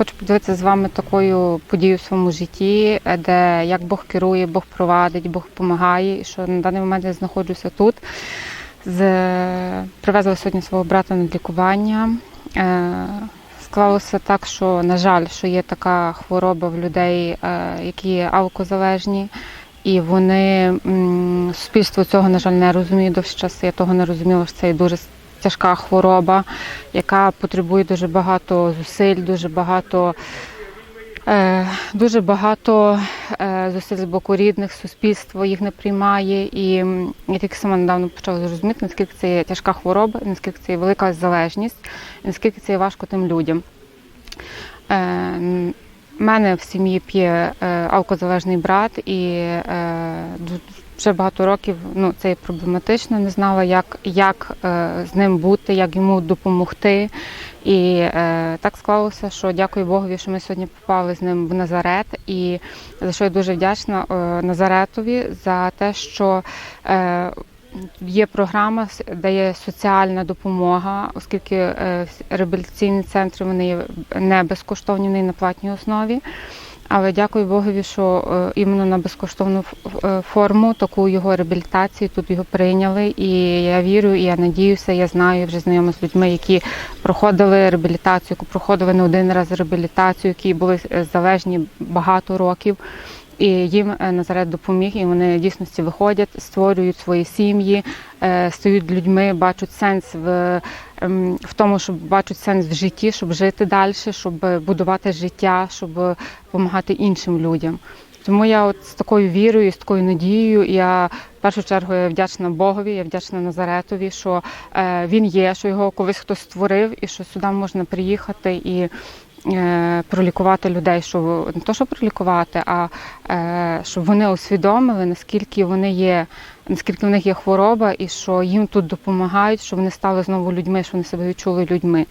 хочу поділитися з вами такою подією в своєму житті, е, де як Бог керує, Бог провадить, Бог допомагає. Що на даний момент я знаходжуся тут. З... Привезла сьогодні свого брата на лікування. Е, Склалося так, що, на жаль, що є така хвороба в людей, е, які алкозалежні, і вони суспільство цього, на жаль, не розуміє довший час. Я того не розуміла, що це є дуже тяжка хвороба, яка потребує дуже багато зусиль, дуже багато. Е, Дуже багато е, зусиль з боку рідних, суспільство їх не приймає. І я тільки сама недавно почала зрозуміти, наскільки це є тяжка хвороба, наскільки це є велика залежність, наскільки це є важко тим людям. Е, м, в мене в сім'ї п'є е, алкозалежний брат, і е, вже багато років ну, це є проблематично. Не знала, як, як е, з ним бути, як йому допомогти. І е, так склалося, що дякую Богові, що ми сьогодні попали з ним в Назарет. І за що я дуже вдячна е, Назаретові за те, що е, є програма, де є соціальна допомога, оскільки е, реабілітаційні центри вони не безкоштовні, вони на платній основі. Але дякую Богові, що е, іменно на безкоштовну е, форму таку його реабілітацію тут його прийняли. І я вірю, і я надіюся, я знаю, вже знайома з людьми, які проходили реабілітацію, проходили не один раз реабілітацію, які були е, залежні багато років. І їм е, Назарет допоміг, і вони дійсності виходять, створюють свої сім'ї, е, стають людьми, бачать сенс в, ем, в тому, щоб бачать сенс в житті, щоб жити далі, щоб будувати життя, щоб допомагати іншим людям. Тому я от з такою вірою, з такою надією, я в першу чергу я вдячна Богові, я вдячна Назаретові, що е, він є, що його колись хтось створив, і що сюди можна приїхати і пролікувати людей, що не то, що пролікувати, а е, щоб вони усвідомили, наскільки вони є, наскільки в них є хвороба, і що їм тут допомагають, що вони стали знову людьми, що вони себе відчули людьми.